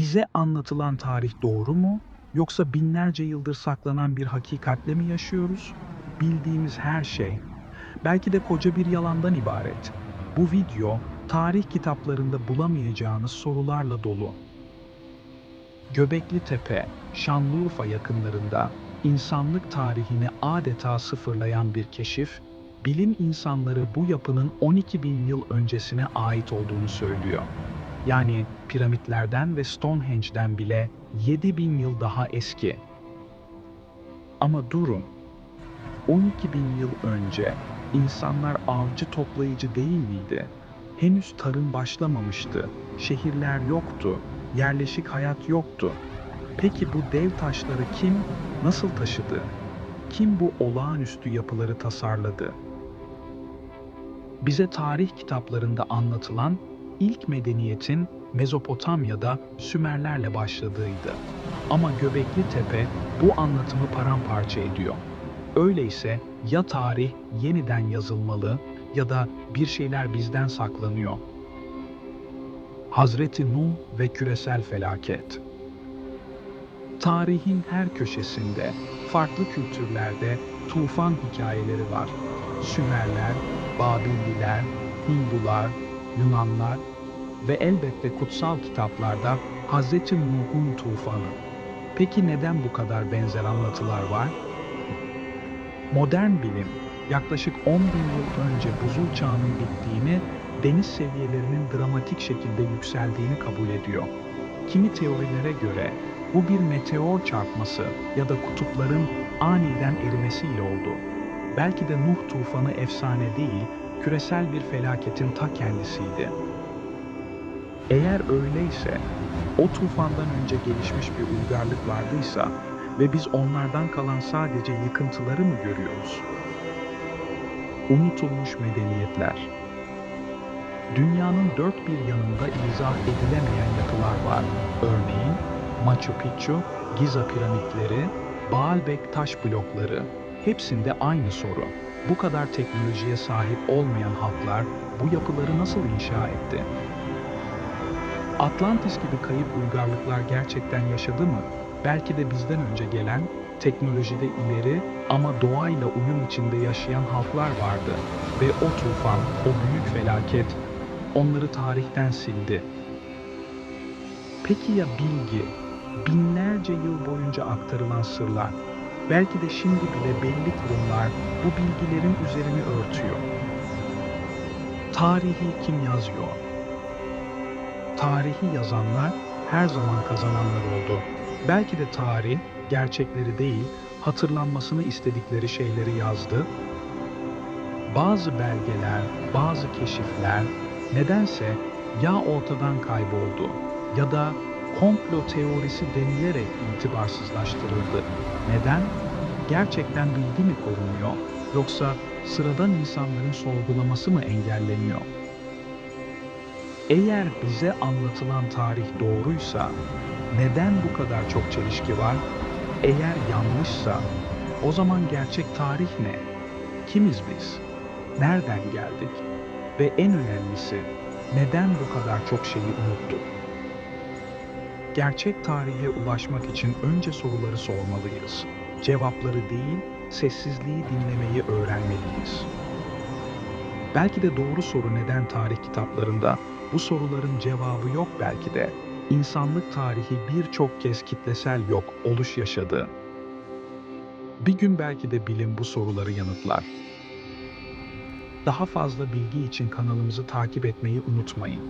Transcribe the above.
Bize anlatılan tarih doğru mu? Yoksa binlerce yıldır saklanan bir hakikatle mi yaşıyoruz? Bildiğimiz her şey belki de koca bir yalandan ibaret. Bu video tarih kitaplarında bulamayacağınız sorularla dolu. Göbekli Tepe, Şanlıurfa yakınlarında insanlık tarihini adeta sıfırlayan bir keşif, bilim insanları bu yapının 12 bin yıl öncesine ait olduğunu söylüyor. Yani piramitlerden ve Stonehenge'den bile 7 bin yıl daha eski. Ama durun, 12 bin yıl önce insanlar avcı toplayıcı değil miydi? Henüz tarım başlamamıştı, şehirler yoktu, yerleşik hayat yoktu. Peki bu dev taşları kim, nasıl taşıdı? Kim bu olağanüstü yapıları tasarladı? Bize tarih kitaplarında anlatılan ilk medeniyetin Mezopotamya'da Sümerlerle başladığıydı. Ama Göbekli Tepe bu anlatımı paramparça ediyor. Öyleyse ya tarih yeniden yazılmalı ya da bir şeyler bizden saklanıyor. Hazreti Nuh ve küresel felaket. Tarihin her köşesinde, farklı kültürlerde tufan hikayeleri var. Sümerler, Babilliler, Hindular, Yunanlar ve elbette kutsal kitaplarda Hazreti Nuh'un tufanı. Peki neden bu kadar benzer anlatılar var? Modern bilim yaklaşık 10 bin yıl önce buzul çağının bittiğini, deniz seviyelerinin dramatik şekilde yükseldiğini kabul ediyor. Kimi teorilere göre bu bir meteor çarpması ya da kutupların aniden erimesiyle oldu. Belki de Nuh tufanı efsane değil, küresel bir felaketin ta kendisiydi. Eğer öyleyse, o tufandan önce gelişmiş bir uygarlık vardıysa ve biz onlardan kalan sadece yıkıntıları mı görüyoruz? Unutulmuş medeniyetler. Dünyanın dört bir yanında izah edilemeyen yapılar var. Örneğin Machu Picchu, Giza piramitleri, Baalbek taş blokları. Hepsinde aynı soru. Bu kadar teknolojiye sahip olmayan halklar bu yapıları nasıl inşa etti? Atlantis gibi kayıp uygarlıklar gerçekten yaşadı mı? Belki de bizden önce gelen, teknolojide ileri ama doğayla uyum içinde yaşayan halklar vardı ve o tufan, o büyük felaket onları tarihten sildi. Peki ya bilgi, binlerce yıl boyunca aktarılan sırlar, belki de şimdi bile belli kurumlar bu bilgilerin üzerini örtüyor. Tarihi kim yazıyor? Tarihi yazanlar her zaman kazananlar oldu. Belki de tarih gerçekleri değil, hatırlanmasını istedikleri şeyleri yazdı. Bazı belgeler, bazı keşifler nedense ya ortadan kayboldu ya da komplo teorisi denilerek itibarsızlaştırıldı. Neden? Gerçekten bilgi mi korunuyor yoksa sıradan insanların sorgulaması mı engelleniyor? Eğer bize anlatılan tarih doğruysa neden bu kadar çok çelişki var? Eğer yanlışsa o zaman gerçek tarih ne? Kimiz biz? Nereden geldik? Ve en önemlisi neden bu kadar çok şeyi unuttuk? Gerçek tarihe ulaşmak için önce soruları sormalıyız. Cevapları değil, sessizliği dinlemeyi öğrenmeliyiz. Belki de doğru soru neden tarih kitaplarında bu soruların cevabı yok belki de. İnsanlık tarihi birçok kez kitlesel yok oluş yaşadı. Bir gün belki de bilim bu soruları yanıtlar. Daha fazla bilgi için kanalımızı takip etmeyi unutmayın.